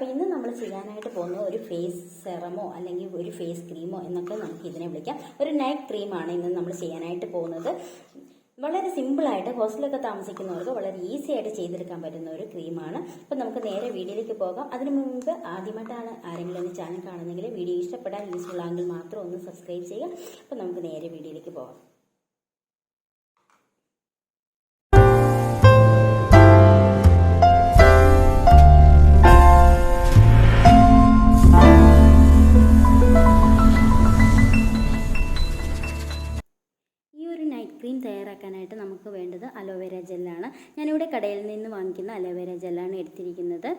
അപ്പോൾ ഇന്ന് നമ്മൾ ചെയ്യാനായിട്ട് പോകുന്ന ഒരു ഫേസ് സെറമോ അല്ലെങ്കിൽ ഒരു ഫേസ് ക്രീമോ എന്നൊക്കെ നമുക്ക് ഇതിനെ വിളിക്കാം. ഒരു നൈറ്റ് ക്രീമാണ് ഇന്ന് നമ്മൾ ചെയ്യാനായിട്ട് പോകുന്നത്. വളരെ സിമ്പിളായിട്ട് ഹോസ്റ്റലൊക്കെ താമസിക്കുന്നവർക്ക് വളരെ ഈസി ആയിട്ട് ചെയ്തെടുക്കാൻ പറ്റുന്ന ഒരു ക്രീമാണ് അപ്പം നമുക്ക് നേരെ വീഡിയോയിലേക്ക് പോകാം. അതിനു മുമ്പ് ആദ്യമായിട്ടാണ് ആരെങ്കിലും ഒന്ന് ചാനൽ കാണുന്നെങ്കിൽ വീഡിയോ ഇഷ്ടപ്പെടാൻ യൂസ്ഫുൾ ആണെങ്കിൽ മാത്രം ഒന്ന് സബ്സ്ക്രൈബ് ചെയ്യുക. അപ്പം നമുക്ക് നേരെ വീഡിയോയിലേക്ക് പോകാം. തയ്യാറാക്കാനായിട്ട് നമുക്ക് വേണ്ടത് അലോവേര ജെല്ലാണ്. ഞാനിവിടെ കടയിൽ നിന്ന് വാങ്ങിക്കുന്ന അലോവേര ജെല്ലാണ് എടുത്തിരിക്കുന്നത്.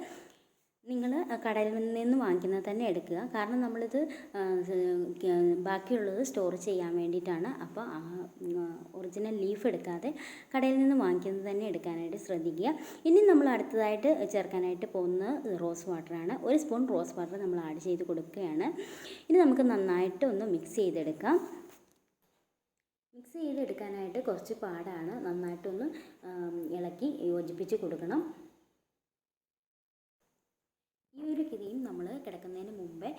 നിങ്ങൾ കടയിൽ നിന്ന് വാങ്ങിക്കുന്നത് തന്നെ എടുക്കുക. കാരണം നമ്മളിത് ബാക്കിയുള്ളത് സ്റ്റോർ ചെയ്യാൻ വേണ്ടിയിട്ടാണ്. അപ്പോൾ ഒറിജിനൽ ലീഫ് എടുക്കാതെ കടയിൽ നിന്ന് വാങ്ങിക്കുന്നത് തന്നെ എടുക്കാനായിട്ട് ശ്രദ്ധിക്കുക. ഇനി നമ്മൾ അടുത്തതായിട്ട് ചേർക്കാനായിട്ട് പോകുന്നത് റോസ് വാട്ടറാണ്. ഒരു സ്പൂൺ റോസ് വാട്ടർ നമ്മൾ ആഡ് ചെയ്ത് കൊടുക്കുകയാണ്. ഇനി നമുക്ക് നന്നായിട്ട് ഒന്ന് മിക്സ് ചെയ്തെടുക്കാം. മിക്സ് ചെയ്തെടുക്കാനായിട്ട് കുറച്ച് പാടാണ്. നന്നായിട്ടൊന്ന് ഇളക്കി യോജിപ്പിച്ച് കൊടുക്കണം. ഈ ഒരു ക്രീം നമ്മൾ കിടക്കുന്നതിന് മുമ്പേ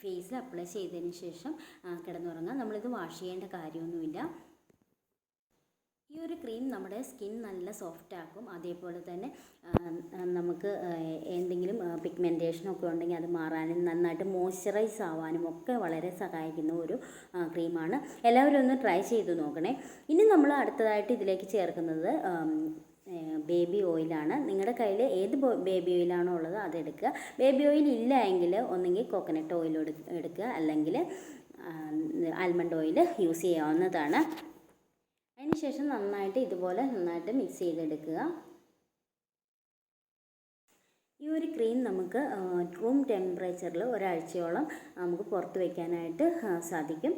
ഫേസിൽ അപ്ലൈ ചെയ്തതിന് ശേഷം കിടന്നുറങ്ങാം. നമ്മളിത് വാഷ് ചെയ്യേണ്ട കാര്യമൊന്നുമില്ല. ഈ ഒരു ക്രീം നമ്മുടെ സ്കിൻ നല്ല സോഫ്റ്റ് ആക്കും. അതേപോലെ തന്നെ നമുക്ക് എന്തെങ്കിലും പിഗ്മെന്റേഷനൊക്കെ ഉണ്ടെങ്കിൽ അത് മാറാനും നന്നായിട്ട് മോയ്സ്ചറൈസ് ആവാനും ഒക്കെ വളരെ സഹായിക്കുന്ന ഒരു ക്രീമാണ്. എല്ലാവരും ഒന്ന് ട്രൈ ചെയ്ത് നോക്കണേ. ഇനി നമ്മൾ അടുത്തതായിട്ട് ഇതിലേക്ക് ചേർക്കുന്നത് ബേബി ഓയിലാണ് നിങ്ങളുടെ കയ്യിൽ ഏത് ബേബി ഓയിലാണോ ഉള്ളത് അതെടുക്കുക ബേബി ഓയിൽ ഇല്ല എങ്കിൽ ഒന്നെങ്കിൽ കോക്കനട്ട് ഓയിൽ എടുക്കുക. അല്ലെങ്കിൽ ആൽമണ്ട് ഓയിൽ യൂസ് ചെയ്യാവുന്നതാണ്. അതിനുശേഷം നന്നായിട്ട് ഇതുപോലെ നന്നായിട്ട് മിക്സ് ചെയ്തെടുക്കുക. ഈ ഒരു ക്രീം നമുക്ക് റൂം ടെമ്പറേച്ചറിൽ ഒരാഴ്ചയോളം നമുക്ക് പുറത്ത് വയ്ക്കാനായിട്ട് സാധിക്കും.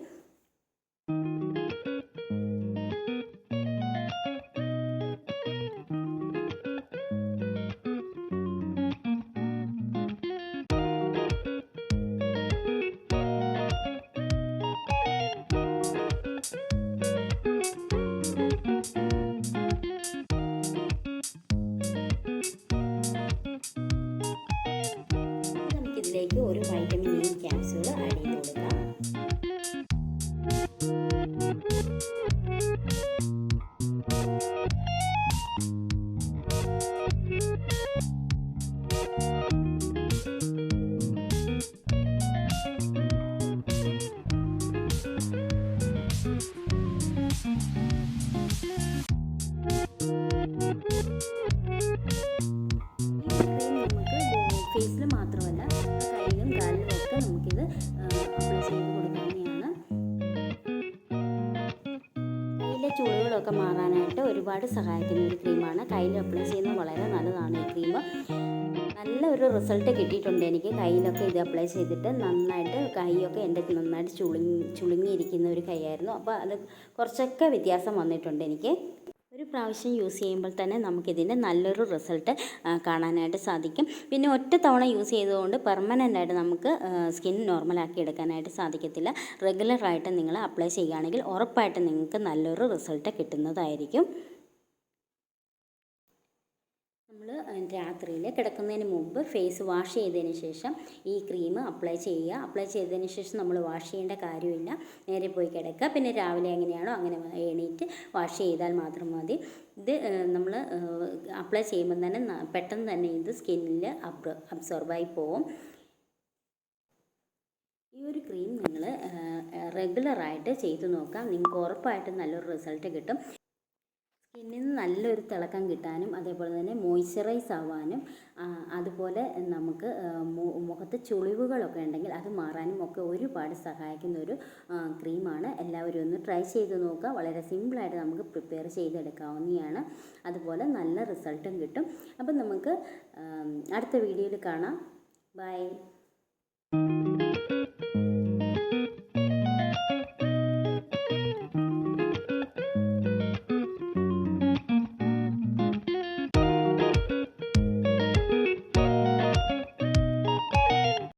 നമുക്കിതിലേക്ക് ഒരു വൈറ്റമിൻ ഇ ക്യാപ്സ്യൂൾ ആഡ് ചെയ്ത് കൊടുക്കാം. ഈ കയ്യിലെ ചുളിവുകളൊക്കെ മാറാനായിട്ട് ഒരുപാട് സഹായിക്കുന്ന ഒരു ക്രീമാണ്. കയ്യിൽ അപ്ലൈ ചെയ്യുന്നത് വളരെ നല്ലതാണ് ഈ ക്രീം. നല്ല ഒരു റിസൾട്ട് കിട്ടിയിട്ടുണ്ട് എനിക്ക്. കയ്യിലൊക്കെ ഇത് അപ്ലൈ ചെയ്തിട്ട് നന്നായിട്ട് കൈയൊക്കെ എന്റെ നന്നായിട്ട് ചുളുങ്ങി ചുളുങ്ങിയിരിക്കുന്ന ഒരു കൈയായിരുന്നു. അപ്പോൾ അത് കുറച്ചൊക്കെ വ്യത്യാസം വന്നിട്ടുണ്ട് എനിക്ക്. പ്രാവശ്യം യൂസ് ചെയ്യുമ്പോൾ തന്നെ നമുക്കിതിന്റെ നല്ലൊരു റിസൾട്ട് കാണാനായിട്ട് സാധിക്കും. പിന്നെ ഒറ്റ തവണ യൂസ് ചെയ്തുകൊണ്ട് പെർമനന്റ് ആയിട്ട് നമുക്ക് സ്കിൻ നോർമലാക്കി എടുക്കാനായിട്ട് സാധിക്കത്തില്ല. റെഗുലറായിട്ട് നിങ്ങൾ അപ്ലൈ ചെയ്യുകയാണെങ്കിൽ ഉറപ്പായിട്ട് നിങ്ങൾക്ക് നല്ലൊരു റിസൾട്ട് കിട്ടുന്നതായിരിക്കും. നമ്മൾ രാത്രിയിൽ കിടക്കുന്നതിന് മുമ്പ് ഫേസ് വാഷ് ചെയ്തതിന് ശേഷം ഈ ക്രീം അപ്ലൈ ചെയ്യുക. അപ്ലൈ ചെയ്തതിന് ശേഷം നമ്മൾ വാഷ് ചെയ്യേണ്ട കാര്യമില്ല. നേരെ പോയി കിടക്കുക. പിന്നെ രാവിലെ എങ്ങനെയാണോ അങ്ങനെ എണീറ്റ് വാഷ് ചെയ്താൽ മാത്രം മതി. ഇത് നമ്മൾ അപ്ലൈ ചെയ്യുമ്പോൾ തന്നെ പെട്ടെന്ന് തന്നെ ഇത് സ്കിന്നിൽ അബ്സോർബായി പോവും. ഈ ഒരു ക്രീം നിങ്ങൾ റെഗുലറായിട്ട് ചെയ്തു നോക്കാം. നിങ്ങൾക്ക് ഉറപ്പായിട്ടും നല്ലൊരു റിസൾട്ട് കിട്ടും. സ്കിന്നിന് നല്ലൊരു തിളക്കം കിട്ടാനും അതേപോലെ തന്നെ മോയ്സ്ചറൈസ് ആവാനും അതുപോലെ നമുക്ക് മുഖത്ത് ചുളിവുകളൊക്കെ ഉണ്ടെങ്കിൽ അത് മാറാനും ഒക്കെ ഒരുപാട് സഹായിക്കുന്ന ഒരു ക്രീമാണ്. എല്ലാവരും ഒന്ന് ട്രൈ ചെയ്ത് നോക്കുക. വളരെ സിമ്പിളായിട്ട് നമുക്ക് പ്രിപ്പയർ ചെയ്തെടുക്കാവുന്നതാണ്. അതുപോലെ നല്ല റിസൾട്ടും കിട്ടും. അപ്പം നമുക്ക് അടുത്ത വീഡിയോയിൽ കാണാം. ബൈ